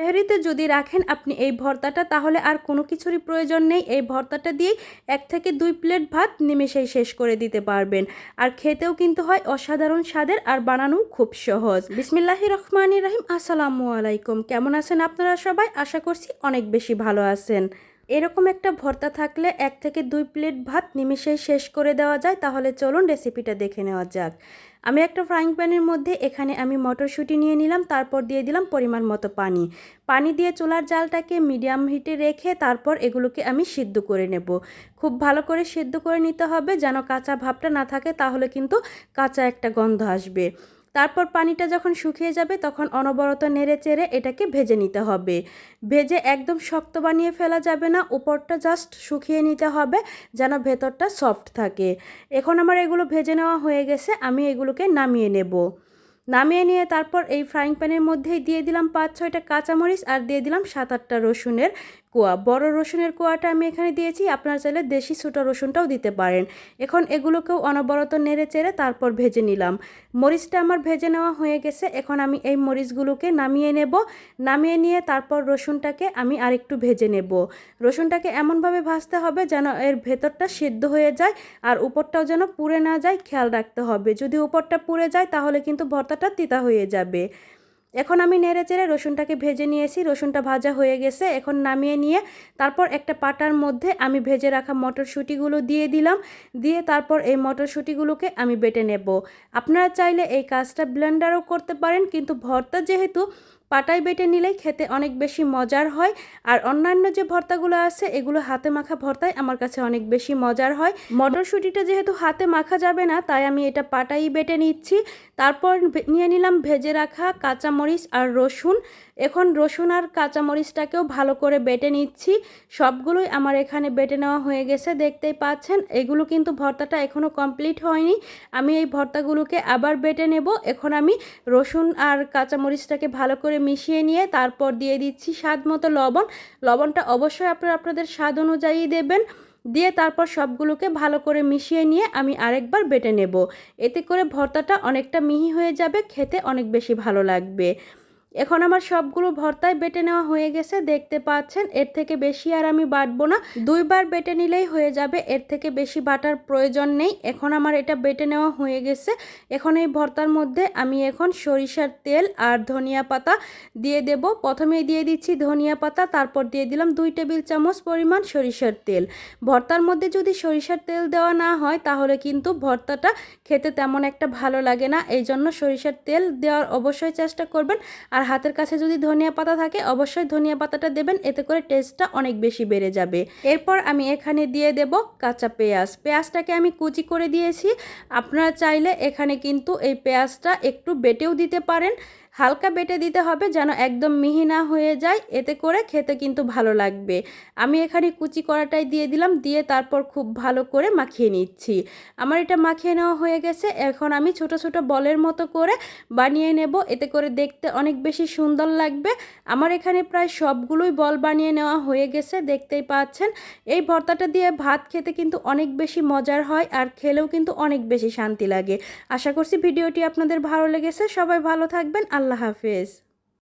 তেহারিতে যদি রাখেন আপনি এই ভর্তাটা, তাহলে আর কোনো কিছুরই প্রয়োজন নেই। এই ভর্তাটা দিয়েই এক থেকে দুই প্লেট ভাত নিমেষেই শেষ করে দিতে পারবেন। আর খেতেও কিন্তু হয় অসাধারণ স্বাদের আর বানানো খুব সহজ। বিসমিল্লাহি রহমান রাহিম। আসসালামু আলাইকুম। কেমন আছেন আপনারা সবাই? আশা করছি অনেক বেশি ভালো আছেন। এরকম একটা ভর্তা থাকলে এক থেকে দুই প্লেট ভাত নিমেষেই শেষ করে দেওয়া যায়, তাহলে চলুন রেসিপিটা দেখে নেওয়া যাক। আমি একটা ফ্রাইং প্যানের মধ্যে এখানে আমি মটরশুঁটি নিয়ে নিলাম, তারপর দিয়ে দিলাম পরিমাণ মতো পানি। পানি দিয়ে চুলার জালটাকে মিডিয়াম হিটে রেখে তারপর এগুলোকে আমি সিদ্ধ করে নেব। খুব ভালো করে সিদ্ধ করে নিতে হবে, যেন কাঁচা ভাবটা না থাকে, তাহলে কিন্তু কাঁচা একটা গন্ধ আসবে। তারপর পানিটা যখন শুকিয়ে যাবে, তখন অনবরত নেড়ে চেড়ে এটাকে ভেজে নিতে হবে। ভেজে একদম শক্ত বানিয়ে ফেলা যাবে না, উপরটা জাস্ট শুকিয়ে নিতে হবে যেন ভেতরটা সফট থাকে। এখন আমার এগুলো ভেজে নেওয়া হয়ে গেছে, আমি এগুলোকে নামিয়ে নেব। নামিয়ে নিয়ে তারপর এই ফ্রাইং প্যানের মধ্যেই দিয়ে দিলাম পাঁচ ছয়টা কাঁচামরিচ আর দিয়ে দিলাম সাত আটটা রসুনের কোয়া, বড় রসুনের কোয়াটা আমি এখানে দিয়েছি, আপনারা চাইলে দেশি ছোটো রসুনটাও দিতে পারেন। এখন এগুলোকেও অনবরত নেড়ে চেড়ে তারপর ভেজে নিলাম। মরিচটা আমার ভেজে নেওয়া হয়ে গেছে, এখন আমি এই মরিচগুলোকে নামিয়ে নেব। নামিয়ে নিয়ে তারপর রসুনটাকে আমি আরেকটু ভেজে নেব। রসুনটাকে এমনভাবে ভাজতে হবে যেন এর ভেতরটা সিদ্ধ হয়ে যায় আর উপরটাও যেন পুড়ে না যায়, খেয়াল রাখতে হবে। যদি উপরটা পুড়ে যায় তাহলে কিন্তু ভর্তাটা তিতা হয়ে যাবে। এখন আমি নেড়ে চেড়ে রসুনটাকে ভেজে নিয়েছি, রসুনটা ভাজা হয়ে গেছে। এখন নামিয়ে নিয়ে তারপর একটা পাটার মধ্যে আমি ভেজে রাখা মটরশুঁটিগুলো দিয়ে দিলাম। দিয়ে তারপর এই মটরশুঁটিগুলোকে আমি বেটে নেব। আপনারা চাইলে এই কাজটা ব্লেন্ডারও করতে পারেন, কিন্তু ভর্তা যেহেতু পাটায় বেটে নিলেই খেতে অনেক বেশি মজার হয়। আর অন্যান্য যে ভর্তাগুলো আছে, এগুলো হাতে মাখা ভর্তায় আমার কাছে অনেক বেশি মজার হয়। মটরশুঁটিটা যেহেতু হাতে মাখা যাবে না, তাই আমি এটা পাটাই বেটে নিচ্ছি। তারপর নিয়ে নিলাম ভেজে রাখা কাঁচামরিচ আর রসুন। এখন রসুন আর কাঁচামরিচটাকেও ভালো করে বেটে নিচ্ছি। সবগুলোই আমার এখানে বেটে নেওয়া হয়ে গেছে, দেখতেই পাচ্ছেন। এগুলো কিন্তু ভর্তাটা এখনও কমপ্লিট হয়নি। আমি এই ভর্তাগুলোকে আবার বেটে নেব। এখন আমি রসুন আর কাঁচামরিচটাকে ভালো করে মিশিয়ে নিয়ে তারপর দিয়ে দিচ্ছি স্বাদ মতো লবণ। লবণটা অবশ্যই আপনারা আপনাদের স্বাদ অনুযায়ী দেবেন। দিয়ে তারপর সবগুলোকে ভালো করে মিশিয়ে নিয়ে আমি আরেকবার বেটে নেব। এতে করে ভর্তাটা অনেকটা মিহি হয়ে যাবে, খেতে অনেক বেশি ভালো লাগবে। এখন আমার সবগুলো ভর্তায় বেটে নেওয়া হয়ে গেছে, দেখতে পাচ্ছেন? এর থেকে বেশি আর আমি বাটবো না। দুইবার বেটে নিলেই হয়ে যাবে, এর থেকে বেশি বাটার প্রয়োজন নেই। এখন আমার এটা বেটে নেওয়া হয়ে গেছে। এখন এই ভর্তার মধ্যে আমি এখন সরিষার তেল আর ধনিয়া পাতা দিয়ে দেব। প্রথমে দিয়ে দিচ্ছি ধনিয়া পাতা, তারপর দিয়ে দিলাম দুই টেবিল চামচ পরিমাণ সরিষার তেল। ভর্তার মধ্যে যদি সরিষার তেল দেওয়া না হয়, তাহলে কিন্তু ভর্তাটা খেতে তেমন একটা ভালো লাগে না। এই জন্য সরিষার তেল দেওয়ার অবশ্যই চেষ্টা করবেন। আর আর হাতের কাছে যদি ধনিয়া পাতা থাকে, অবশ্যই ধনিয়া পাতাটা দেবেন, এতে করে টেস্টটা অনেক বেশি বেড়ে যাবে। এরপর আমি এখানে দিয়ে দেব কাঁচা পেঁয়াজ। পেঁয়াজটাকে আমি কুচি করে দিয়েছি। আপনারা চাইলে এখানে কিন্তু এই পেঁয়াজটা একটু বেটেও দিতে পারেন। হালকা বেটে দিতে হবে যেন একদম মিহি না হয়ে যায়। এতে করে খেতে কিন্তু ভালো লাগবে। আমি এখানে কুচি করাটাই দিয়ে দিলাম, দিয়ে তারপর খুব ভালো করে মাখিয়ে নিচ্ছি। আমার এটা মাখিয়ে নেওয়া হয়ে গেছে। এখন আমি ছোট ছোট বলের মতো করে বানিয়ে নেব। এতে করে দেখতে অনেক বেশি সুন্দর লাগবে। আমার এখানে প্রায় সবগুলোই বল বানিয়ে নেওয়া হয়ে গেছে, দেখতেই পাচ্ছেন। এই ভর্তাটা দিয়ে ভাত খেতে কিন্তু অনেক বেশি মজার হয় আর খেলেও কিন্তু অনেক বেশি শান্তি লাগে। আশা করছি ভিডিওটি আপনাদের ভালো লেগেছে। সবাই ভালো থাকবেন। আল্লাহ হাফেজ।